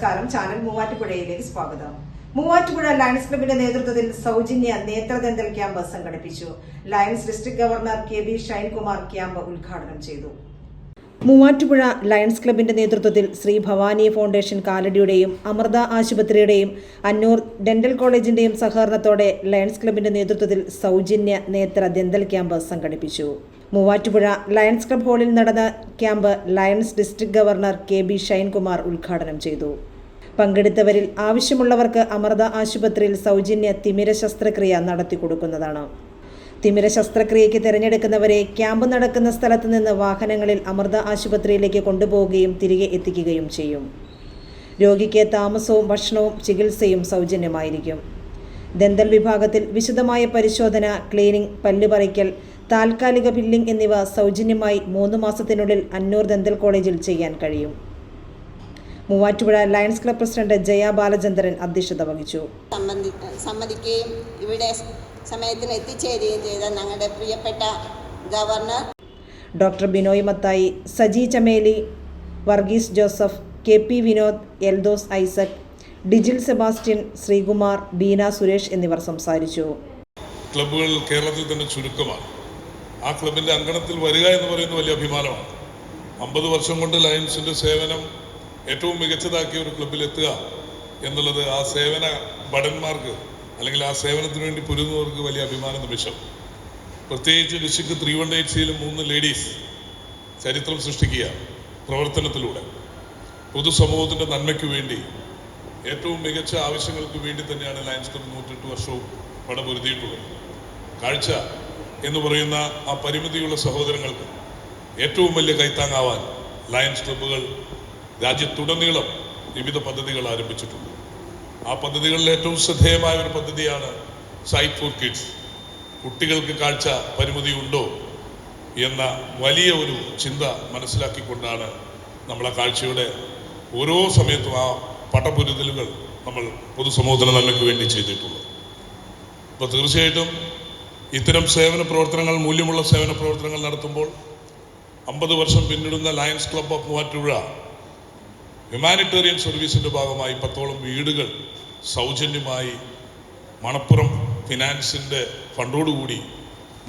നമസ്കാരം. ചാനൽ മൂവാറ്റുപുഴയിലേക്ക് സ്വാഗതം. മൂവാറ്റുപുഴ ലയൺസ് ക്ലബിന്റെ നേതൃത്വത്തിൽ സൗജന്യ നേത്രദന്തൽ ക്യാമ്പ് സംഘടിപ്പിച്ചു. Lions district governor K B Shinekumar camp ഉദ്ഘാടനം ചെയ്തു. മൂവാറ്റുപുഴ ലയൺസ് ക്ലബിന്റെ നേതൃത്വത്തിൽ ശ്രീ ഭവാനി ഫൗണ്ടേഷൻ കാലടിയുടെയും അമൃത ആശുപത്രിയുടെയും അന്നൂർ ഡെന്റൽ കോളേജിന്റെയും സഹകരണത്തോടെ ലയൺസ് ക്ലബിന്റെ നേതൃത്വത്തിൽ സൗജന്യ നേത്ര ദന്തൽ ക്യാമ്പ് സംഘടിപ്പിച്ചു. മൂവാറ്റുപുഴ ലയൺസ് ക്ലബ് ഹാളിൽ നടന്ന camp Lions district governor K B Shinekumar ഉദ്ഘാടനം ചെയ്തു. പങ്കെടുത്തവരിൽ ആവശ്യമുള്ളവർക്ക് അമൃത ആശുപത്രിയിൽ സൗജന്യ തിമിര ശസ്ത്രക്രിയ നടത്തി കൊടുക്കുന്നതാണ്. തിമിര ശസ്ത്രക്രിയയ്ക്ക് തിരഞ്ഞെടുക്കുന്നവരെ ക്യാമ്പ് നടക്കുന്ന സ്ഥലത്ത് നിന്ന് വാഹനങ്ങളിൽ അമൃത ആശുപത്രിയിലേക്ക് കൊണ്ടുപോവുകയും തിരികെ എത്തിക്കുകയും ചെയ്യും. രോഗിക്ക് താമസവും ഭക്ഷണവും ചികിത്സയും സൗജന്യമായിരിക്കും. ദന്തൽ വിഭാഗത്തിൽ വിശദമായ പരിശോധന ക്ലീനിംഗ് പല്ലുപറിക്കൽ താൽക്കാലിക ബില്ലിംഗ് എന്നിവ സൗജന്യമായി മൂന്ന് മാസത്തിനുള്ളിൽ അന്നൂർ ദന്തൽ കോളേജിൽ ചെയ്യാൻ കഴിയും. Muvattupuzha Lions Club president Jaya Balachandran അധ്യക്ഷത വഹിച്ചു. സംബന്ധി സമ്മതിക്കുകയും ഇവിടെ സമയത്തിന് എത്തിച്ചേരുകയും ചെയ്ത ഞങ്ങളുടെ പ്രിയപ്പെട്ട governor doctor Binoy Mathai Saji Chameli Varghese Joseph K P Vinod Eldhose Isaac Dijil Sebastian Sreekumar Beena Suresh എന്നിവർ സംസാരിച്ചു. ക്ലബ്ബുകൾ കേരളത്തിൽ തന്നെ ചുരുക്കമാണ്. ആ ക്ലബിന്റെ അങ്കണത്തിൽ വരിക എന്ന് പറയുന്നത് വലിയ അഭിമാനമാണ്. അമ്പത് വർഷം കൊണ്ട് ലയൺസിന്റെ സേവനം ഏറ്റവും മികച്ചതാക്കിയ ഒരു ക്ലബ്ബിൽ എത്തുക എന്നുള്ളത് ആ സേവന ഭടന്മാർക്ക് അല്ലെങ്കിൽ ആ സേവനത്തിന് വേണ്ടി പൊരുന്നവർക്ക് വലിയ അഭിമാന നിമിഷം. പ്രത്യേകിച്ച് ഡിസ്ട്രിക്ട് ത്രീ വൺ എയ്റ്റ് സിയിലും മൂന്ന് ലേഡീസ് ചരിത്രം സൃഷ്ടിക്കുക പ്രവർത്തനത്തിലൂടെ. പൊതുസമൂഹത്തിന്റെ നന്മയ്ക്ക് വേണ്ടി ഏറ്റവും മികച്ച ആവശ്യങ്ങൾക്ക് വേണ്ടി തന്നെയാണ് ലയൻസ് ക്ലബ് നൂറ്റെട്ട് വർഷവും പടപൊരുതിയിട്ടുള്ളത്. കാഴ്ച എന്ന് പറയുന്ന ആ പരിമിതിയുള്ള സഹോദരങ്ങൾക്ക് ഏറ്റവും വലിയ കൈത്താങ്ങാവാൻ ലയൻസ് ക്ലബ്ബുകൾ രാജ്യത്തുടനീളം വിവിധ പദ്ധതികൾ ആരംഭിച്ചിട്ടുണ്ട്. ആ പദ്ധതികളിൽ ഏറ്റവും ശ്രദ്ധേയമായ ഒരു പദ്ധതിയാണ് സൈറ്റ് ഫോർ കിഡ്സ് കുട്ടികൾക്ക് കാഴ്ച പരിമിതി ഉണ്ടോ എന്ന വലിയ ഒരു ചിന്ത മനസ്സിലാക്കിക്കൊണ്ടാണ് നമ്മൾ ആ കാഴ്ചയുടെ ഓരോ സമയത്തും ആ പട്ടപൊരുതലുകൾ നമ്മൾ പൊതുസമൂഹത്തിന് നന്മയ്ക്ക് വേണ്ടി ചെയ്തിട്ടുള്ളത്. അപ്പോൾ തീർച്ചയായിട്ടും ഇത്തരം സേവന പ്രവർത്തനങ്ങൾ മൂല്യമുള്ള സേവന പ്രവർത്തനങ്ങൾ നടത്തുമ്പോൾ അമ്പത് വർഷം പിന്നിടുന്ന Lions Club of Muvattupuzha humanitarian സർവീസിന്റെ ഭാഗമായി പത്തോളം വീടുകൾ സൗജന്യമായി മണപ്പുറം ഫിനാൻസിന്റെ ഫണ്ടോടുകൂടി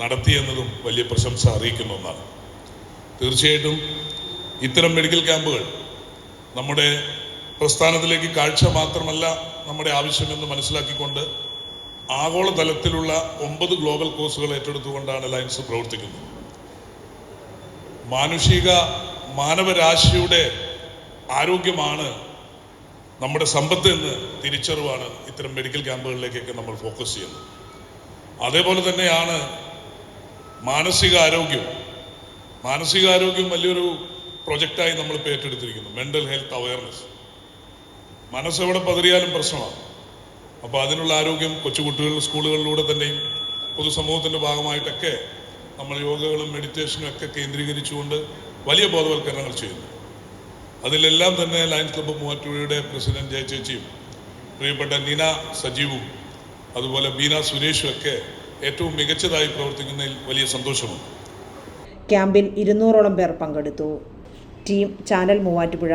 നടത്തിയെന്നതും വലിയ പ്രശംസ അറിയിക്കുന്ന ഒന്നാണ്. തീർച്ചയായിട്ടും ഇത്തരം മെഡിക്കൽ ക്യാമ്പുകൾ നമ്മുടെ പ്രസ്ഥാനത്തിലേക്ക് കാഴ്ച മാത്രമല്ല നമ്മുടെ ആവശ്യമെന്ന് മനസ്സിലാക്കിക്കൊണ്ട് ആഗോളതലത്തിലുള്ള ഒമ്പത് ഗ്ലോബൽ കോഴ്സുകൾ ഏറ്റെടുത്തുകൊണ്ടാണ് ലയൻസ് പ്രവർത്തിക്കുന്നത്. മാനുഷിക മാനവരാശിയുടെ ആരോഗ്യമാണ് നമ്മുടെ സമ്പത്ത് എന്ന് തിരിച്ചറിവാണ് ഇത്തരം മെഡിക്കൽ ക്യാമ്പുകളിലേക്കൊക്കെ നമ്മൾ ഫോക്കസ് ചെയ്യുന്നത്. അതേപോലെ തന്നെയാണ് മാനസികാരോഗ്യം. മാനസികാരോഗ്യം വലിയൊരു പ്രൊജക്റ്റായി നമ്മളിപ്പോൾ ഏറ്റെടുത്തിരിക്കുന്നു. മെന്റൽ ഹെൽത്ത് അവയർനെസ് മനസ്സെവിടെ പതറിയാലും പ്രശ്നമാണ്. അപ്പോൾ അതിനുള്ള ആരോഗ്യം കൊച്ചുകുട്ടികൾ സ്കൂളുകളിലൂടെ തന്നെയും പൊതുസമൂഹത്തിന്റെ ഭാഗമായിട്ടൊക്കെ നമ്മൾ യോഗകളും മെഡിറ്റേഷനും ഒക്കെ കേന്ദ്രീകരിച്ചുകൊണ്ട് വലിയ ബോധവൽക്കരണങ്ങൾ ചെയ്യുന്നു. അതിലെല്ലാം തന്നെ ലയൻസ് ക്ലബ് മൂവാറ്റുപുഴയുടെ പ്രസിഡന്റ് ജയ ചേച്ചിയും പ്രിയപ്പെട്ട നീന സജീവും അതുപോലെ ബീന സുരേഷും ഒക്കെ ഏറ്റവും മികച്ചതായി പ്രവർത്തിക്കുന്നതിൽ വലിയ സന്തോഷമുണ്ട്. ക്യാമ്പിൽ ഇരുന്നൂറോളം പേർ പങ്കെടുത്തു. Team channel Muvattupuzha.